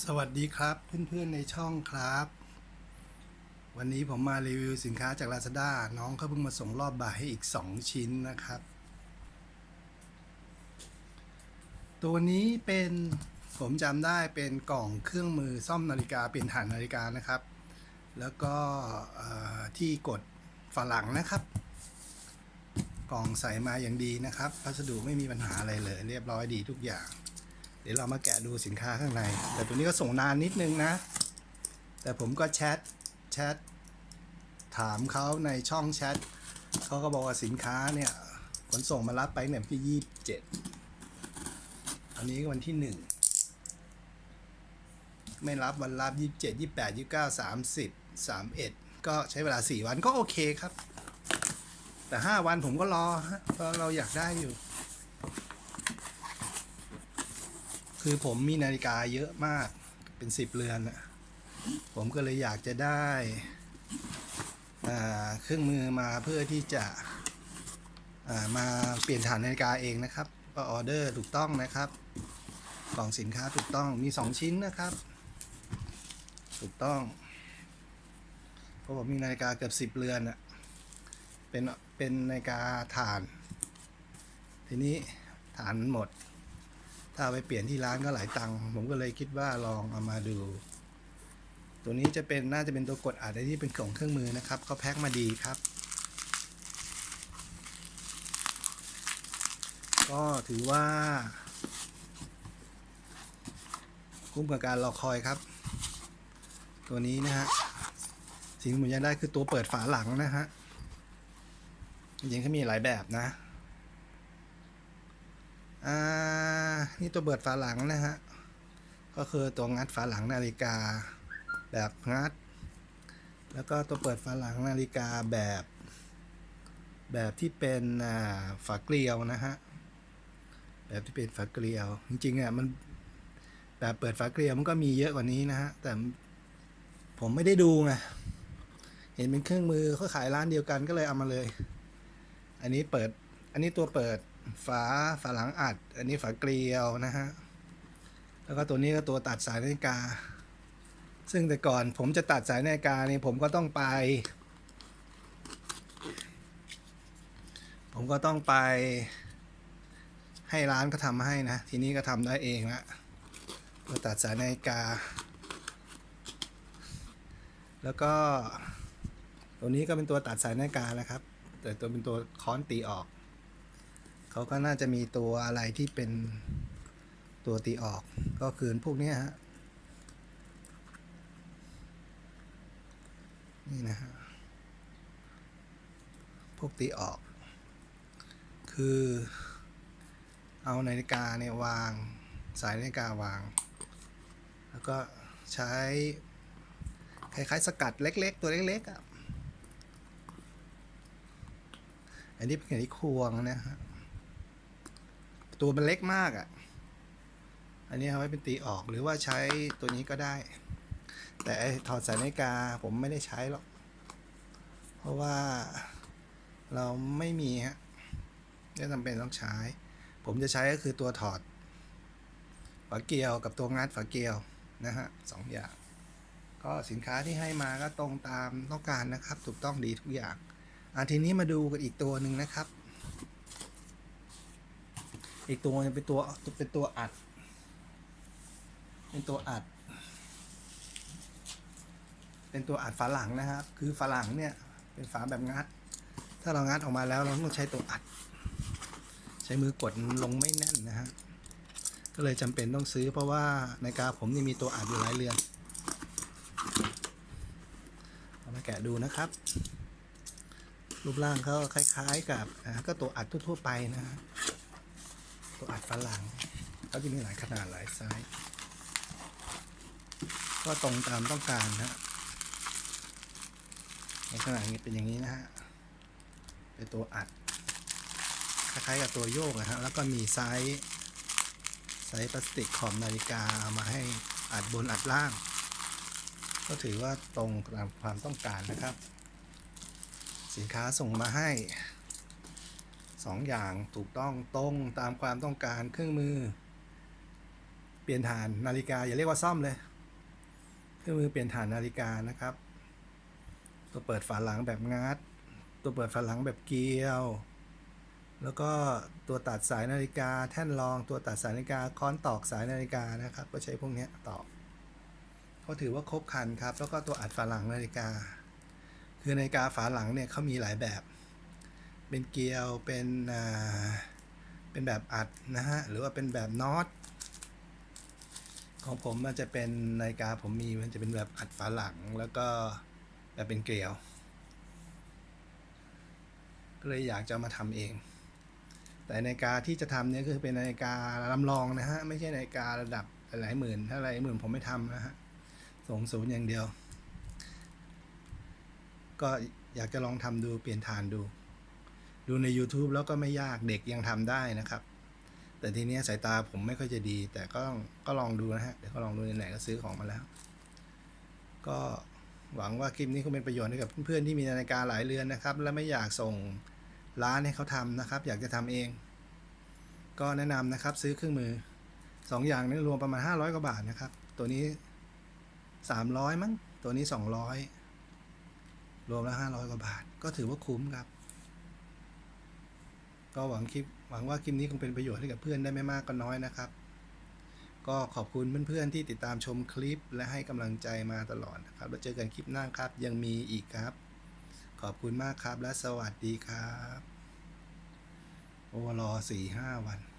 สวัสดีครับเพื่อนๆในช่องครับ วันนี้ผมมารีวิวสินค้าจาก Lazada น้องเขาเพิ่งมาส่งรอบบ่ายให้อีก 2 ชิ้นนะครับ ตัวนี้เป็นผมจำได้เป็นกล่องเครื่องมือซ่อมนาฬิกาเป็นฐานนาฬิกานะครับ แล้วก็ที่กดฝาหลังนะครับ กล่องใส่มาอย่างดีนะครับ พัสดุไม่มีปัญหาอะไรเลย เรียบร้อยดีทุกอย่าง เดี๋ยวเรามาแกะดูสินค้าข้างใน แต่ตัวนี้ก็ส่งนานนิดนึงนะ แต่ผมก็แชทแชทถามเขาในช่องแชทเขาก็บอกว่าสินค้าเนี่ย ขนส่งมารับไปเนี่ยที่ยี่สิบเจ็ดอันนี้วันที่หนึ่งไม่รับวันรับยี่สิบเจ็ดยี่แปดยี่เก้าสามสิบสามเอ็ดก็ใช้เวลาสี่วันก็โอเคครับ แต่ห้าวันผมก็รอเพราะเราอยากได้อยู่ คือผมมีนาฬิกาเยอะมากเป็นสิบเรือนอะผมก็เลยอยากจะได้อ่าเครื่องมือมาเพื่อที่จะอ่ามาเปลี่ยนฐานนาฬิกาเองนะครับก็ออเดอร์ถูกต้องนะครับกล่องสินค้าถูกต้องมี 2 ชิ้นนะครับ ถูกต้องเพราะผมมีนาฬิกาเกือบ10เรือนอะเป็นเป็นนาฬิกาฐาน ทีนี้ฐานหมด ถ้าไปเปลี่ยนที่ร้านก็หลายตังค์ผมก็เลยคิดว่าลองเอามาดู ตัวนี้จะเป็นน่าจะเป็นตัวกดอัดที่เป็นกล่องเครื่องมือนะครับเขาแพ็คมาดีครับ ก็ถือว่า คุ้มกับการรอคอยครับ ตัวนี้นะฮะสิ่งที่ผมอยากได้คือตัวเปิดฝาหลังนะฮะจริงๆเขามีหลายแบบนะ อ่า นี่ตัวเปิดฝาหลังนะฮะ ก็คือตัวงัดฝาหลังนาฬิกา แบบงัด แล้วก็ตัวเปิดฝาหลังนาฬิกาแบบ แบบที่เป็นอ่าฝาเกลียวนะฮะ แบบที่เป็นฝาเกลียว จริงๆอะมันแบบเปิดฝาเกลียวมันก็มีเยอะกว่านี้นะฮะ แต่ผมไม่ได้ดูไง เห็นเป็นเครื่องมือเขาขายร้านเดียวกันก็เลยเอามาเลย อันนี้เปิด อันนี้ตัวเปิด ฝาฝาหลังอัด อันนี้ฝาเกลียวนะฮะ แล้วก็ตัวนี้ก็ตัวตัดสายนาฬิกา ซึ่งแต่ก่อนผมจะตัดสายนาฬิกานี่ผมก็ต้องไป ผมก็ต้องไป ให้ร้านเขาทำให้นะ ทีนี้ก็ทำได้เองละตัวตัดสายนาฬิกา แล้วก็ตัวนี้ก็เป็นตัวตัดสายนาฬิกานะครับ แต่ตัวเป็นตัวค้อนตีออก เขาก็น่าจะมีตัวอะไรที่เป็นตัวตีออกก็คือพวกนี้ฮะนี่นะฮะพวกตีออก คือเอานาฬิกาเนี่ยวางสายนาฬิกาวาง แล้วก็ใช้คล้ายๆสกัดเล็ก ๆ ตัวเล็กๆอะอันนี้เป็นไขควงนะฮะ ตัวมันเล็กมากอะ่ะ อันนี้เอาไว้เป็นตีออกหรือว่าใช้ตัวนี้ก็ได้ แต่ถอดสายนาฬิกาผมไม่ได้ใช้หรอก เพราะว่าเราไม่มีฮะไม่จำเป็นต้องใช้ ผมจะใช้ก็คือตัวถอดฝาเกลียวกับตัวงัดฝาเกลียวนะฮะสองอย่าง ก็สินค้าที่ให้มาก็ตรงตามต้องการนะครับ ถูกต้องดีทุกอย่างอะทีนี้มาดูกันอีกตัวหนึ่งนะครับ อีกตัวนึงเป็นตัวเป็นตัวอัด เป็นตัวอัด เป็นตัวอัดฝาหลังนะครับ คือฝาหลังเนี่ย เป็นฝาแบบงัด ถ้าเรางัดออกมาแล้วเราต้องใช้ตัวอัด ใช้มือกดลงไม่แน่นนะฮะ ก็เลยจำเป็นต้องซื้อเพราะว่าในกาผมนี่มีตัวอัดอยู่หลายเรือนเอามาแกะดูนะครับรูปร่างเขาคล้ายๆกับก็ตัวอัดทั่วๆไปนะฮะ ตัวอัดฝาหลังเขาจะมีหลายขนาดหลายไซส์ก็ตรงตามต้องการนะฮะในขนาดนี้เป็นอย่างนี้นะฮะเป็นตัวอัดคล้ายๆกับตัวโยกนะฮะแล้วก็มีไซส์ไซส์พลาสติกขอบนาฬิกาเอามาให้อัดบนอัดล่าง ก็ถือว่าตรงตามความต้องการนะครับ สินค้าส่งมาให้ สองอย่างถูกต้องตรงตามความต้องการเครื่องมือ เปลี่ยนฐานนาฬิกาอย่าเรียกว่าซ่อมเลย เครื่องมือเปลี่ยนฐานนาฬิกานะครับ ตัวเปิดฝาหลังแบบงัด ตัวเปิดฝาหลังแบบเกลียว แล้วก็ตัวตัดสายนาฬิกาแท่นรองตัวตัดสายนาฬิกาค้อนตอกสายนาฬิกานะครับ ก็ใช้พวกนี้ตอกเขาถือว่าครบครันครับ แล้วก็ตัวอัดฝาหลังนาฬิกา คือนาฬิกาฝาหลังเนี่ยเขามีหลายแบบ เป็นเกลียวเป็นอ่าเป็นแบบอัดนะฮะ หรือว่าเป็นแบบน็อตของผมมันจะเป็นนาฬิกาผมมีมันจะเป็นแบบอัดฝาหลังแล้วก็แบบเป็นเกลียว ก็เลยอยากจะมาทำเอง แต่นาฬิกาที่จะทำเนี่ยคือเป็นนาฬิกาลำลองนะฮะ ไม่ใช่นาฬิการะดับหลายหมื่นถ้าหลายหมื่นผมไม่ทำนะฮะส่งศูนย์อย่างเดียว ก็อยากจะลองทำดูเปลี่ยนฐานดู ดูใน YouTube แล้วก็ไม่ยากเด็กยังทำได้นะครับ แต่ทีเนี้ยสายตาผมไม่ค่อยจะดี แต่ก็ต้องก็ลองดูนะฮะ เดี๋ยวก็ลองดูไหนๆก็ซื้อของมาแล้ว ก็หวังว่าคลิปนี้คงเป็นประโยชน์ให้กับเพื่อนๆที่มีนาฬิกาหลายเรือนนะครับ และไม่อยากส่งร้านให้เขาทำนะครับ อยากจะทำเอง ก็แนะนำนะครับซื้อเครื่องมือสองอย่างนี้รวมประมาณ 500กว่าบาทนะครับ ตัวนี้ 300 มั้งตัวนี้ 200 รวมแล้ว 500กว่าบาท ก็ถือว่าคุ้มครับ ก็หวังคลิปหวังว่าคลิปนี้คงเป็นประโยชน์ให้กับเพื่อนได้ไม่มากก็น้อยนะครับ ก็ขอบคุณเพื่อนๆที่ติดตามชมคลิปและให้กำลังใจมาตลอดนะครับ แล้วเจอกันคลิปหน้าครับ ยังมีอีกครับ ขอบคุณมากครับและสวัสดีครับ โอ้รอสี่ห้าวัน